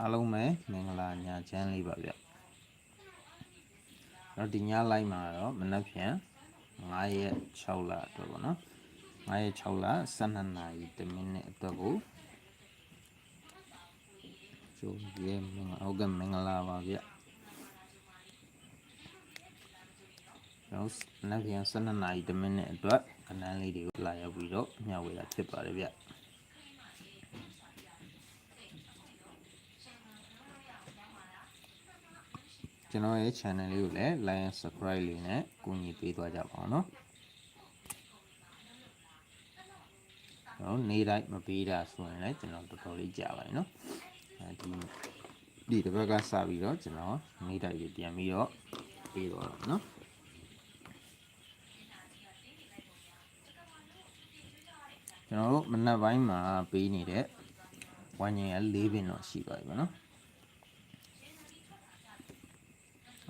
အားလုံးပဲမင်္ဂလာညချမ်းလေးပါဗျတော့ဒီညလိုက်မှာတော့မနက်ဖြန်9ရက်6လအတွက်ပေါ့နော်9ရက်6လ12နာရီ10မိနစ်အတွက်ကိုကျိုးရဲမင်္ဂဟုတ်ကဲ့မင်္ဂလာပါဗျတော့မနက်ဖြန်12နာရီ10မိနစ်အတွက်ကဏ္ဍလေးတွေကိုလာရောက်ပြီးတော့မျှဝေတာဖြစ်ပါတယ်ဗျ ကျွန်တော်ရဲ့ channel လေးကိုလည်း like and subscribe လေးနဲ့ကူညီပေးသွားကြပါအောင်နော်တော့နေတိုင်းမပေးတာဆိုရင်လည်းကျွန်တော်တော်တော်လေးကြာပါပြီနော်အဲဒီဒီတစ်ဘက်ကစပြီးတော့ကျွန်တော်နေတိုင်းကြီးပြန်ပြီးတော့ပေးတော့တော့နော်ကျွန်တော်တို့မနက်ပိုင်းမှာပေးနေတဲ့ဝိုင်းငင်က၄ပင်တော့ရှိပါပြီပေါ့နော်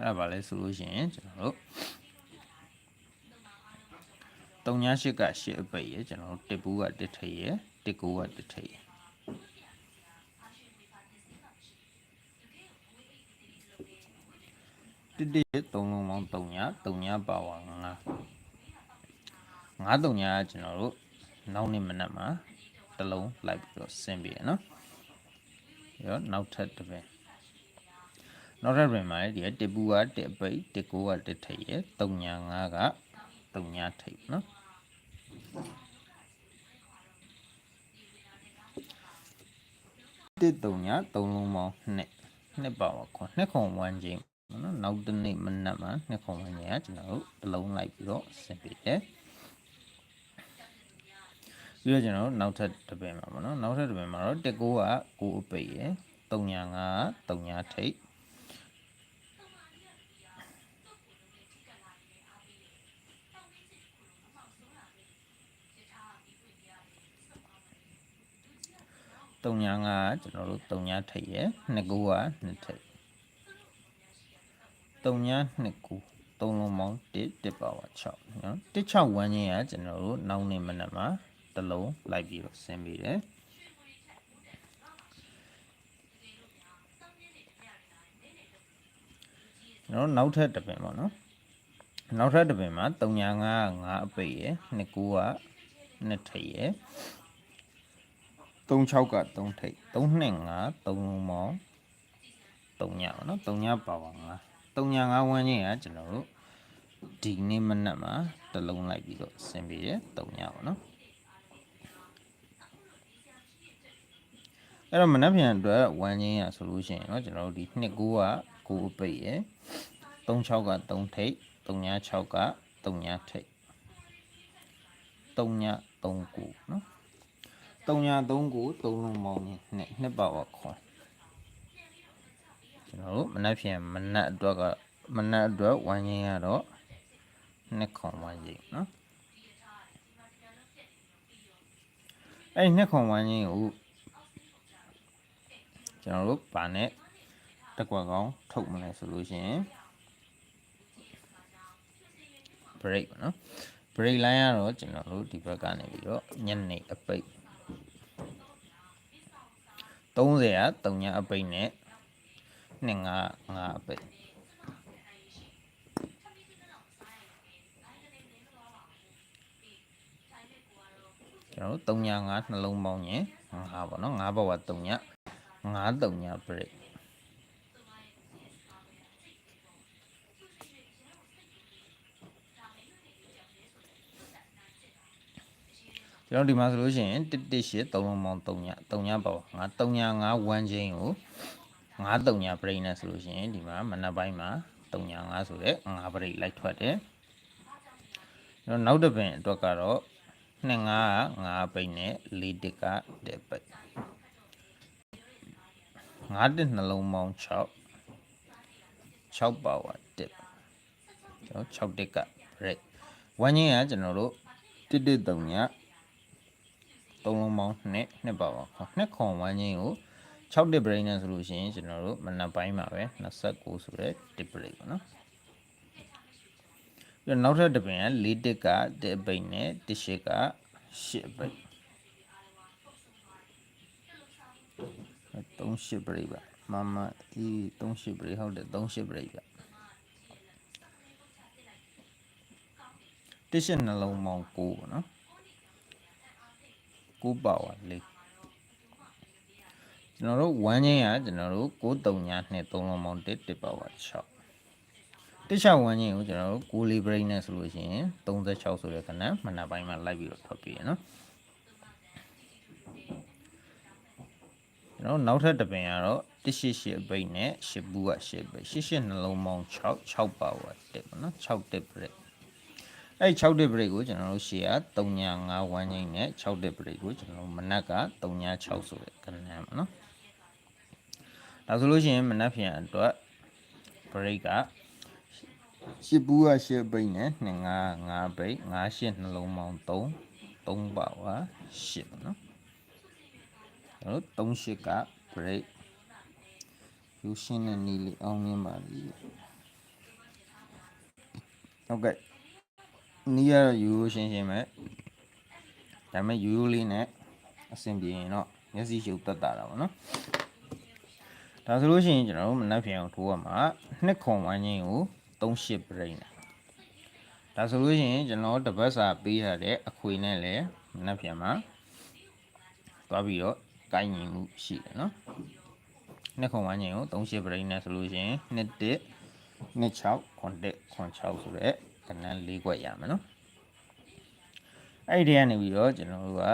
အဲ့ဒါပါလဲဆိုလို့ရှိရင်ကျွန်တော်တို့တုံညာရှိကရှစ်အပိတ်ရယ်ကျွန်တော်တို့တစ်ဘူးကတစ်ထိပ်ရယ်တစ်ကိုကတစ်ထိပ်ရယ်တစ်တစ်သုံးလုံးပေါင်းတုံညာတုံညာပါဝါငါငါတုံညာကကျွန်တော်တို့နောက်နေ့မနက်မှာတစ်လုံးလိုက်ပြီးတော့ဆင်းပြီးရနော်ရောနောက်ထပ်တစ်ပင် နောက်ထပ်ပြင်မှာဒီကတစ်ပူကတစ်ပိတ်တစ်ကိုကတစ်ထိပ်ရယ်တုံညာငါကတုံညာထိပ်နော်တစ်တုံညာသုံးလုံးပေါင်းနှစ်နှစ်ပါပါခွန်နှစ်ခွန်ဝမ်းချင်းနော်နောက်တစ်နေ့မနက်မှာနှစ်ခွန်ဝမ်းချင်းကကျွန်တော်တို့တစ်လုံးလိုက်ပြီးတော့ဆင်ပေးတယ်ပြီးတော့ကျွန်တော်တို့နောက်ထပ်တစ်ပင်မှာပေါ့နော်နောက်ထပ်တစ်ပင်မှာတော့တစ်ကိုကကိုအပိတ်ရယ်တုံညာငါကတုံညာထိပ် တုံညာငါကကျွန်တော်တို့တုံညာထိပ်ရယ်နှစ်ကိုကနှစ်ထိပ်တုံညာနှစ်ကိုသုံးလုံးပေါင်း1 1ပါဝါ6နော်1 6ဝန်းချင်းကကျွန်တော်တို့နောက်နေ့မနက်မှာတစ်လုံးလိုက်ပြီးတော့ဆင်းပြီးတယ်ကျွန်တော်နောက်ထပ်တစ်ပင်ပေါ့နော်နောက်ထပ်တစ်ပင်မှာ3ညာ9 5အပိတ်ရယ်2 9က2ထိပ်ရယ် 36က3ထိပ်3နှစ်5 3လုံးပေါင်း3ညပါနော်3ညပါပါ9 3ည5ဝန်းချင်းကကျွန်တော်တို့ဒီနေ့မနက်မှာတစ်လုံးလိုက်ပြီးတော့ဆင်ပြီးတယ်3ညပါနော်အဲ့တော့မနက်ဖြန်အတွက်ဝမ်းချင်းရဆိုလို့ရှိရင်เนาะကျွန်တော်တို့ဒီ2 9က9အပိတ်ရယ်36က3ထိပ်3ည6က3ညထိပ်3ည3 9เนาะ 303ကို3လုံးပေါင်းရင်နှစ်နှစ်ပါဝခွန်ကျွန်တော်တို့မနှက်ဖြန်မနှက်အတွက်ကမနှက်အတွက်ဝိုင်းရင်းရတော့နှစ်ခွန်ဝိုင်းရင်းနော်အဲ့နှစ်ခွန်ဝိုင်းရင်းကိုကျွန်တော်တို့ဗာနဲ့တက်ကွက်ကောင်းထုတ်မလဲဆိုလို့ရှိရင် break ပေါ့နော် break line ကတော့ကျွန်တော်တို့ဒီဘက်ကနေပြီးတော့ညနေအပိတ် 30က3ညအပိတ်နဲ့2 5 5အပိတ်ကျွန်တော်တို့3ည5နှလုံးပေါင်းရင်5ပေါ့နော်5ဘဝ3ည5 3ည break ကျွန်တော်ဒီမှာဆိုလို့ရှိရင်118 3လုံးပေါင်း3ည3ညပေါ့ငါ3ည5 1 chain ကို5 3ည break နဲ့ဆိုလို့ရှိရင်ဒီမှာမနက်ပိုင်းမှာ3ည5ဆိုတဲ့5 break လိုက်ထွက်တယ်ကျွန်တော်နောက်တစ်ပင်အတွက်ကတော့2 5က5ပိတ်နဲ့4တစ်ကတဲ့ပိတ်5တစ်နှလုံးပေါင်း6 6ပါဝါတစ်ကျွန်တော်6တစ်က break 1 chain ကကျွန်တော်တို့1 1 3ည သုံးလုံးပေါင်းနှစ်နှစ်ပါပါခေါနှစ်ခွန်ဝမ်းချင်းကို6 dip break နဲ့ဆိုလို့ရှိရင်ကျွန်တော်တို့မနက်ပိုင်းမှာပဲ29ဆိုတဲ့ dip break ပေါ့နော်ပြီးတော့နောက်ထပ်တစ်ပင်က4 dip က dip break နဲ့1 shit က8 break 3 shit break ပါမမအေး38 break ဟုတ်တယ်38 break ဗျတစ်ရှစ်နှလုံးပေါင်း9ပေါ့နော် 9ပါဝါလေးကျွန်တော်တို့1ချင်းကကျွန်တော်တို့9 3ညာ2 3လုံးပေါင်း1 1ပါဝါ6တစ်ချ1ချင်းကိုကျွန်တော်တို့9လေး break နဲ့ဆိုလို့ရှိရင်36ဆိုတဲ့ခဏမနက်ပိုင်းမှာလိုက်ပြီးတော့ထွက်ပြီးရနော်ကျွန်တော်နောက်ထပ်တစ်ပင်ကတော့188ဘိတ်နဲ့10ဘူးက10ဘိတ်88နှလုံးပေါင်း6 6ပါဝါတက်ပေါ့နော်6တက် break အဲ့6တက် break ကိုကျွန်တော်တို့ရှေ့က395ဝမ်းငိမ့်နဲ့6တက် break ကိုကျွန်တော်တို့မနက်က396ဆိုတဲ့ကဏ္ဍမှာနော်ဒါဆိုလို့ရှိရင်မနက်ဖြန်အတွက် break ကရှစ်ဘူးကရှစ်ဘိတ်နဲ့295ဘိတ်98နှလုံးပေါင်း3 3ပါဝါ10ပေါ့နော်ကျွန်တော်တို့38က break ယူရှင်းတဲ့နီလေးအောင်မြင်ပါလိမ့်ဟုတ်ကဲ့ နီးရတော့ယူရှင်းရှင်းပဲဒါပေမဲ့ယူယူလေးနဲ့အဆင်ပြေရင်တော့မျက်စိရှုပ်တက်တာတာပေါ့နော်ဒါဆိုလို့ရှိရင်ကျွန်တော်တို့မနက်ဖြန်အောင်ထိုးရမှာနှစ်ခွန်ဝိုင်းချင်းကို38 break နဲ့ဒါဆိုလို့ရှိရင်ကျွန်တော်တပတ်စာပေးရတဲ့အခွေနဲ့လည်းမနက်ဖြန်မှာသွားပြီးတော့ကိုင်းညီမှုရှိတယ်နော်နှစ်ခွန်ဝန်းကျင်ကို38ပရိနဲ့ဆိုလို့ရှိရင်2 1 2 6ခွန်1ခွန်6ဆိုတဲ့ ကဏ္ဍ၄ခွက်ရမယ်နော်အဲ့ဒီကနေပြီးတော့ကျွန်တော်တို့က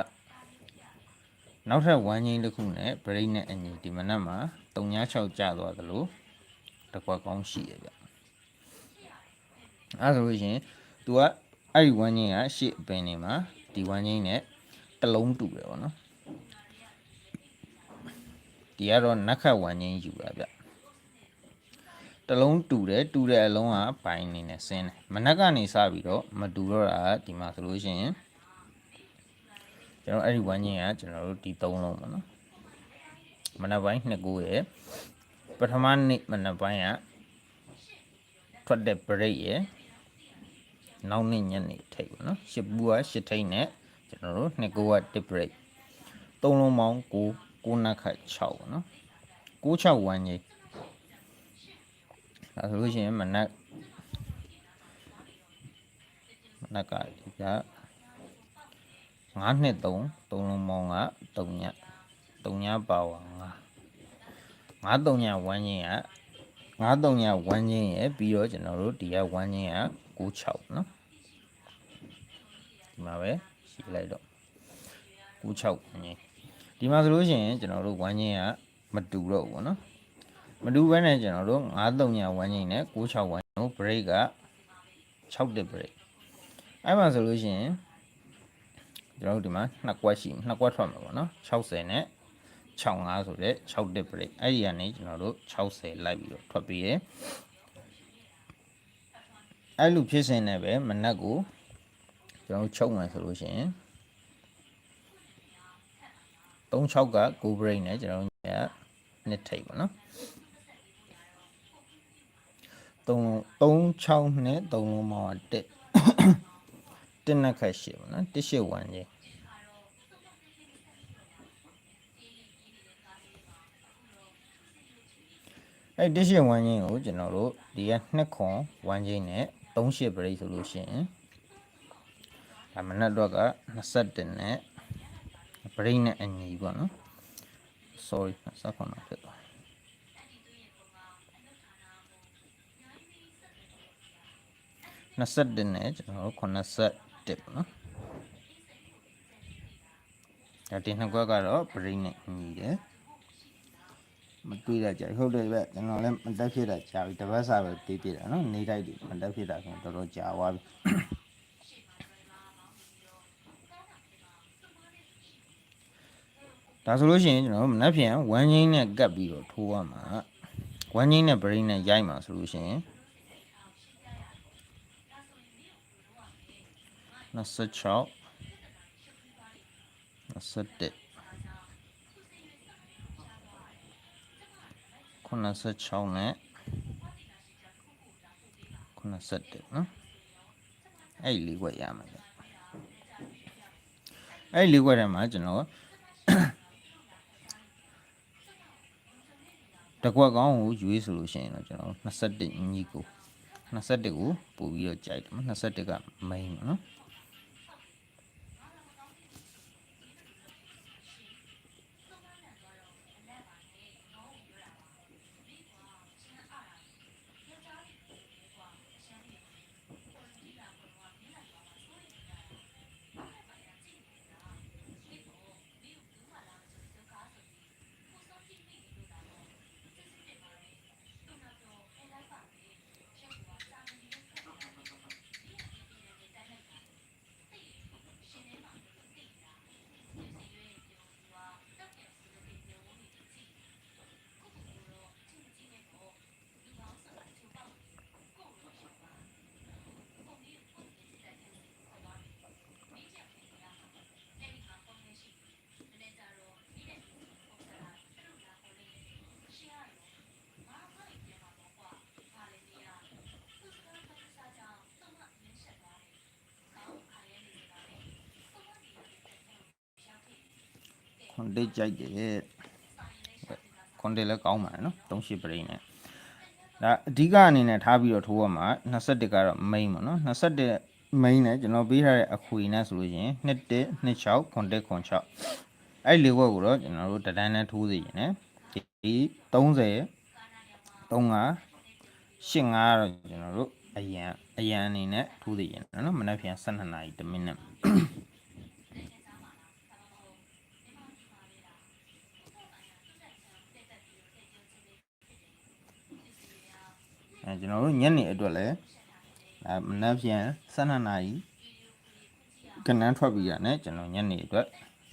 နောက်ထပ်ဝန်းကျင်တစ်ခုနဲ့ပရိနဲ့အညီဒီမနက်မှာ396ကျသွားသလိုတစ်ခွက်ကောင်းရှိရဗျအဲ့ဆိုလို့ရှိရင် तू ကအဲ့ဒီဝန်းကျင်ကရှေ့အပင်နေမှာဒီဝန်းကျင်နဲ့တစ်လုံးတူတယ်ပေါ့နော်ဒီကတော့နက်ခတ်ဝမ်းချင်းယူတာဗျ တလုံးတူတယ်တူတဲ့အလုံးကပိုင်းနေနဲ့ဆင်းတယ်မနက်ကနေစပြီးတော့မတူတော့တာဒီမှာဆိုလို့ရှိရင်ကျွန်တော်အဲ့ဒီဝမ်းချင်းကကျွန်တော်တို့ဒီ၃လုံးပေါ့နော်မနက်ပိုင်း2ကိုရယ်ပထမနေ့မနက်ပိုင်းကထွက်တဲ့ break ရယ်နောက်နေ့ညနေထိပ်ပေါ့နော်ရှစ်ဘူးကရှစ်ထိပ်နဲ့ကျွန်တော်တို့2ကိုက1 break သုံးလုံးပေါင်း9 9နက်ခတ်6ပေါ့နော်96ဝမ်းကြီး ဒါဆိုလို့ရှိရင်မနက်မနက်ကဒီက9နှစ်3 3လုံးပေါင်းက3ည3ညပါဝါ9 9 3ညဝမ်းကြီးက9 3ညဝမ်းကြီးရယ်ပြီးတော့ကျွန်တော်တို့ဒီကဝမ်းကြီးက96နော်ဒီမှာပဲရှိလိုက်တော့96ဝမ်းကြီးဒီမှာဆိုလို့ရှိရင်ကျွန်တော်တို့ဝမ်းချင်းကမတူတော့ဘူးပေါ့နော် မတူဘဲနဲ့ကျွန်တော်တို့93ညာဝမ်းချင်းနဲ့96ဝမ်းချင်း break က6တစ် break အဲ့မှာဆိုလို့ရှိရင်ကျွန်တော်တို့ဒီမှာနှစ်ကွက်ရှိနှစ်ကွက်ထွက်မှာပေါ့နော်60နဲ့65ဆိုတဲ့6တစ် break အဲ့ဒီကနေကျွန်တော်တို့60လိုက်ပြီးတော့ထွက်ပြီးရယ်အဲ့လိုဖြစ်စဉ်နဲ့ပဲမနက်ကိုကျွန်တော်တို့ချုပ်မယ်ဆိုလို့ရှိရင်36က go break နဲ့ကျွန်တော်တို့ကနှစ်ထိပ်ပေါ့နော် 3 36နဲ့3လုံးမောင်းတက်တက်နှစ်ခက်ရှိပေါ့နော်တစ်ရှိဝမ်းကြီးအဲ့တစ်ရှိဝမ်းကြီးကိုကျွန်တော်တို့ဒီကနှစ်ခွန်ဝမ်းကြီးနဲ့38 break ဆိုလို့ရှိရင်ဒါမနက်တော့က21နဲ့ break နဲ့အညီပေါ့နော် sorry စက်ခွန်မှာဖြစ်သွား 21နဲ့ကျွန်တော်တို့81ပေါ့နော်ဒါတင်နှစ်ခွက်ကတော့ break နဲ့ညီတယ်မတွေးရကြဟုတ်တယ်ဗျကျွန်တော်လည်းမတက်ဖြစ်တာကြာပြီတပတ်စာပဲတေးပြတာနော်နေတိုက်တယ်မတက်ဖြစ်တာဆိုတော့တော်တော်ကြာသွားပြီဒါဆိုလို့ရှိရင်ကျွန်တော်တို့မနှက်ဖြန်ဝမ်းချင်းနဲ့ကပ်ပြီးတော့ထိုးရမှာဝမ်းချင်းနဲ့ brain နဲ့ရိုက်မှာဆိုလို့ရှိရင် 26 27 96နဲ့97နော်အဲ့ဒီလေးခွက်ရမှာဗျအဲ့ဒီလေးခွက်ထဲမှာကျွန်တော်တကွက်ကောင်းကိုရွေးဆိုလို့ရှိရင်တော့ကျွန်တော်21ညီကို21ကိုပို့ပြီးတော့ကြိုက်တယ်နော်21က main ပေါ့နော် ခွန်တိတ်ကြိုက်တယ်ခွန်တိတ်လည်းကောင်းပါတယ်နော်38ပရိနဲ့ဒါအဓိကအနေနဲ့ထားပြီးတော့ထိုးရမှာ21ကတော့ main ပေါ့နော်21 main နဲ့ကျွန်တော်ပေးထားတဲ့အခွေနဲ့ဆိုလို့ရှိရင်21 26ခွန်တိတ်ခွန်6အဲ့လေးဘွက်ကိုတော့ကျွန်တော်တို့တဒန်းနဲ့ထိုးစီရင်ねဒီ30 35 85ကတော့ကျွန်တော်တို့အရန်အရန်အနေနဲ့ထိုးစီရင်နော်မနက်ဖြန်12နာရီ1မိနစ် အဲ ကျွန်တော်တို့ညနေအတွက်လည်းအဲမနက်ဖြန်12နာရီကနန်းထွက်ပြီးရနဲ့ကျွန်တော်ညနေအတွက်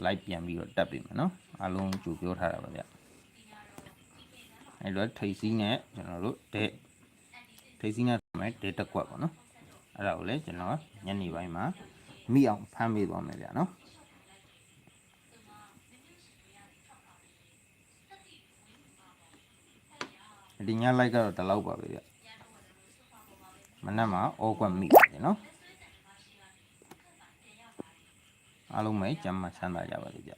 live ပြန်ပြီးတော့တက်ပြီမယ်နော်အားလုံးကြိုပြောထားတာပါဗျအဲတော့ထိတ်စီးနဲ့ကျွန်တော်တို့တဲ့ထိတ်စီးနဲ့မယ်တဲ့တက်ကွက်ပေါ့နော်အဲ့ဒါကိုလည်းကျွန်တော်ညနေပိုင်းမှာမိအောင်ဖမ်းပေးသွားမယ်ဗျာနော်ဒီည live ကတော့ဒီလောက်ပါပဲဗျ မနက်မှာအောကွက်မိပါတယ်နော်အားလုံးပဲကျမ်းမှချမ်းသာကြပါစေဗျ